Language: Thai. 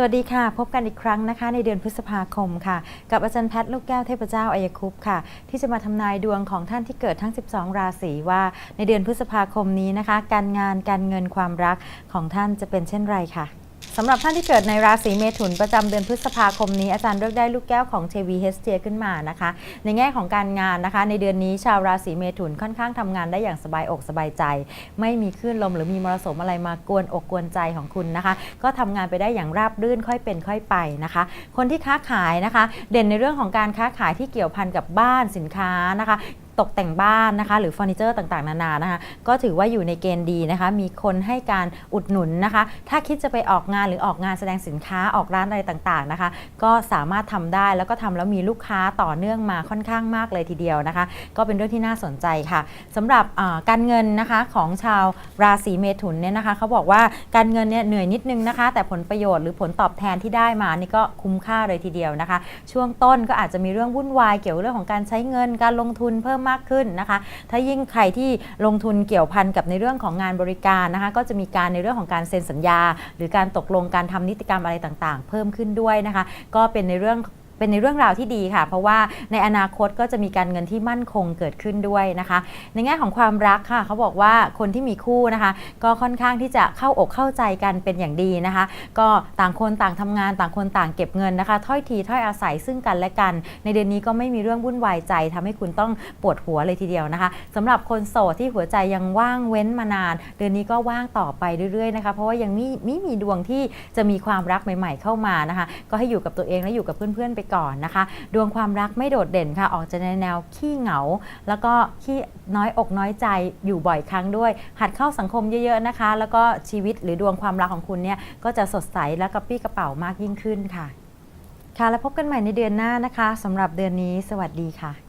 สวัสดีค่ะ พบกันอีกครั้งนะคะ ในเดือนพฤษภาคมค่ะ กับอาจารย์แพทย์ลูกแก้วเทพเจ้าอายคุปต์ค่ะ ที่จะมาทำนายดวงของท่านที่เกิดทั้ง 12 ราศีว่า ในเดือนพฤษภาคมนี้นะคะ การงานการเงินความรักของท่านจะเป็นเช่นไรค่ะ สำหรับท่านที่เกิดในราศีเมถุนประจำเดือนพฤษภาคมนี้อาจารย์เลือกได้ลูกแก้วของเทวีเฮสเทียขึ้นมานะคะ ในแง่ของการงานนะคะ ในเดือนนี้ชาวราศีเมถุนค่อนข้างทำงานได้อย่างสบายอกสบายใจ ไม่มีคลื่นลมหรือมีมรสุมอะไรมากวนอกกวนใจของคุณนะคะ ก็ทำงานไปได้อย่างราบรื่นค่อยเป็นค่อยไปนะคะ คนที่ค้าขายนะคะ เด่นในเรื่องของการค้าขายที่เกี่ยวพันกับบ้านสินค้านะคะ ตกแต่งบ้านนะคะ หรือเฟอร์นิเจอร์ต่างๆ นานานะคะ ก็ถือว่าอยู่ในเกณฑ์ดีนะคะ มีคนให้การอุดหนุนนะคะ ถ้าคิดจะไปออกงานหรือออกงานแสดงสินค้าออกร้านอะไรต่างๆนะคะ ก็สามารถทำได้แล้วก็ทำแล้วมีลูกค้าต่อเนื่องมาค่อนข้างมากเลยทีเดียวนะคะ ก็เป็นเรื่องที่น่าสนใจค่ะสำหรับการเงินนะคะของชาวราศีเมถุนเนี่ยนะคะเขาบอกว่าการเงินเนี่ยเหนื่อยนิดนึงนะคะ แต่ผลประโยชน์หรือผลตอบแทนที่ได้มานี่ก็คุ้มค่าเลยทีเดียวนะคะ ช่วงต้นก็อาจจะมีเรื่องวุ่นวายเกี่ยวกับเรื่องของการใช้เงินการลงทุนเพิ่มมากขึ้นนะคะ ถ้ายิ่งใครที่ลงทุนเกี่ยวพันกับในเรื่องของงานบริการนะคะ ก็จะมีการในเรื่องของการเซ็นสัญญา หรือการตกลงการทำนิติกรรมอะไรต่างๆ เพิ่มขึ้นด้วยนะคะ ก็เป็นในเรื่อง เป็นในเรื่องราวที่ดีค่ะ เพราะว่าในอนาคตก็จะมีการเงินที่มั่นคงเกิดขึ้นด้วยนะคะ ในแง่ของความรักค่ะเขาบอกว่าคนที่มีคู่นะคะ ก็ค่อนข้างที่จะเข้าอกเข้าใจกันเป็นอย่างดีนะคะ ก็ต่างคนต่างทำงานต่างคนต่างเก็บเงินนะคะถ้อยทีถ้อยอาศัยซึ่งกันและกัน ในเดือนนี้ก็ไม่มีเรื่องวุ่นวายใจทำให้คุณต้องปวดหัวเลยทีเดียวนะคะสำหรับคนโสดที่หัวใจยังว่างเว้นมานาน เดือนนี้ก็ว่างต่อไปเรื่อยๆนะคะ เพราะว่ายังมีมีมีดวงที่จะมีความรักใหม่ ๆ เข้ามานะคะ ก็ให้อยู่กับตัวเองและอยู่กับเพื่อนๆไปก่อนนะคะ ดวงความรักไม่โดดเด่นค่ะ ออกจะในแนวขี้เหงา แล้วก็ขี้น้อยอกน้อยใจอยู่บ่อยครั้งด้วย หัดเข้าสังคมเยอะๆนะคะ แล้วก็ชีวิตหรือดวงความรักของคุณเนี่ยก็จะสดใสและกระปี้กระเป๋ามากยิ่งขึ้นค่ะ ค่ะแล้วพบกันใหม่ในเดือนหน้านะคะสำหรับเดือนนี้ สวัสดีค่ะ